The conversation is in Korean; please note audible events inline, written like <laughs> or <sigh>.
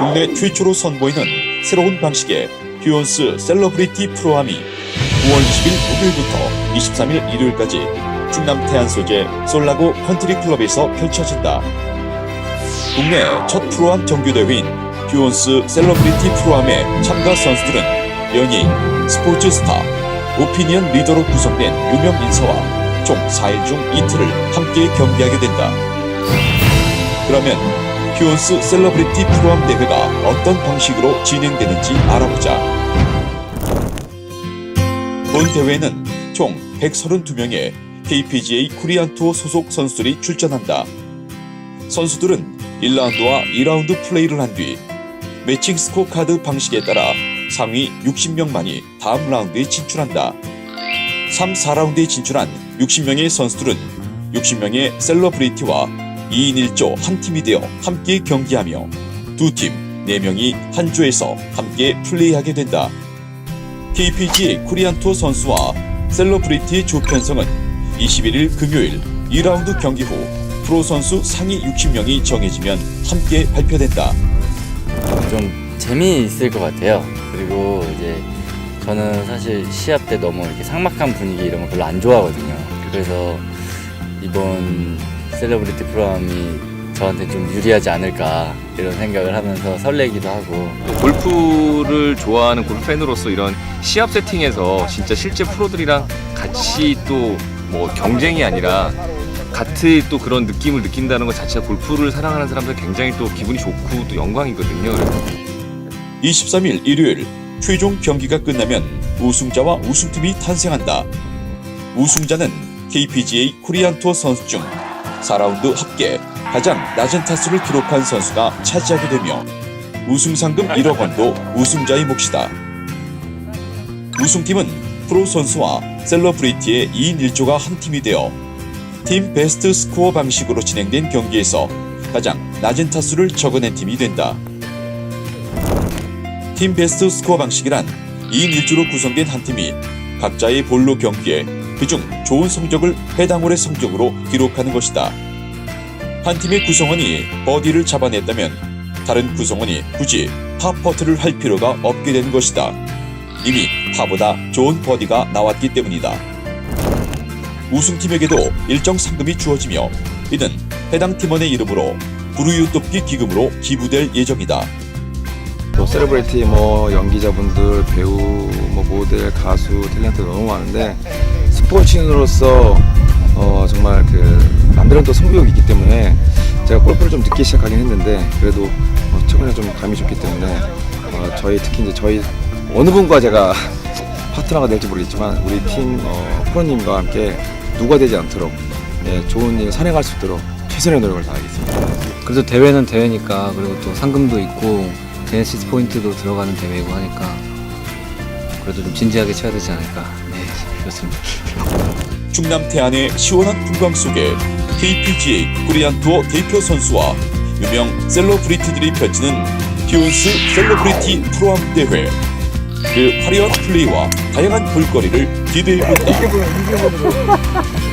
국내 최초로 선보이는 새로운 방식의 퓨온스 셀러브리티 프로암이 9월 20일 목요일부터 23일 일요일까지 충남 태안 소재 솔라고 컨트리 클럽에서 펼쳐진다. 국내 첫 프로암 정규 대회인 퓨온스 셀러브리티 프로암의 참가 선수들은 연예인, 스포츠 스타, 오피니언 리더로 구성된 유명 인사와 총 4일 중 이틀을 함께 경기하게 된다. 그러면 퓨온스 셀러브리티 프로암 대회가 어떤 방식으로 진행되는지 알아보자. 본 대회는 총 132명의 KPGA 코리안 투어 소속 선수들이 출전한다. 선수들은 1라운드와 2라운드 플레이를 한 뒤 매칭 스코어 카드 방식에 따라 상위 60명만이 다음 라운드에 진출한다. 3, 4라운드에 진출한 60명의 선수들은 60명의 셀러브리티와 2인 1조 한 팀이 되어 함께 경기하며 두 팀, 4명이 한 조에서 함께 플레이하게 된다. KPG 코리안 투어 선수와 셀러브리티의 조 편성은 21일 금요일 2라운드 경기 후 프로 선수 상위 60명이 정해지면 함께 발표된다. 좀 재미있을 것 같아요. 그리고 이제 저는 사실 시합 때 너무 이렇게 삭막한 분위기 이런 거 별로 안 좋아하거든요. 그래서 이번 셀러브리티 프로그램이 저한테 좀 유리하지 않을까 이런 생각을 하면서 설레기도 하고 골프를 좋아하는 골프 팬으로서 이런 시합 세팅에서 진짜 실제 프로들이랑 같이 또 뭐 경쟁이 아니라 같은 또 그런 느낌을 느낀다는 것 자체가 골프를 사랑하는 사람들 굉장히 또 기분이 좋고 또 영광이거든요. 그래서 23일 일요일 최종 경기가 끝나면 우승자와 우승팀이 탄생한다. 우승자는 KPGA 코리안 투어 선수 중 4라운드 합계 가장 낮은 타수를 기록한 선수가 차지하게 되며 우승 상금 1억 원도 우승자의 몫이다. 우승팀은 프로 선수와 셀러브리티의 2인 1조가 한 팀이 되어 팀 베스트 스코어 방식으로 진행된 경기에서 가장 낮은 타수를 적어낸 팀이 된다. 팀 베스트 스코어 방식이란 2인 1조로 구성된 한 팀이 각자의 볼로 경기에 그중 좋은 성적을 해당 홀의 성적으로 기록하는 것이다. 한 팀의 구성원이 버디를 잡아냈다면 다른 구성원이 굳이 파퍼트를 할 필요가 없게 되는 것이다. 이미 파보다 좋은 버디가 나왔기 때문이다. 우승팀에게도 일정 상금이 주어지며 이는 해당 팀원의 이름으로 불우이웃 돕기 기금으로 기부될 예정이다. 또 세레브리티 뭐 연기자분들 배우 뭐 모델 가수 탤런트 너무 많은데 스포츠인으로서 어 정말 그 남들은 또 승부욕이 있기 때문에 제가 골프를 좀 늦게 시작하긴 했는데 그래도 어, 최근에 좀 감이 좋기 때문에 어, 저희 특히 이제 저희 어느 분과 제가 <laughs> 파트너가 될지 모르겠지만 우리 팀 어, 프로님과 함께 누가 되지 않도록 예, 좋은 일 선행할 수 있도록 최선의 노력을 다하겠습니다. 그래도 대회는 대회니까 그리고 또 상금도 있고 제네시스 포인트도 들어가는 대회이고 하니까 그래도 좀 진지하게 쳐야 되지 않을까. 네 그렇습니다. 충남 태안의 시원한 풍광 속에 KPGA 코리안 투어 대표 선수와 유명 셀러브리티들이 펼치는 피온스 셀러브리티 프로암 대회. 그 화려한 플레이와 다양한 볼거리를 기대해본다 <laughs>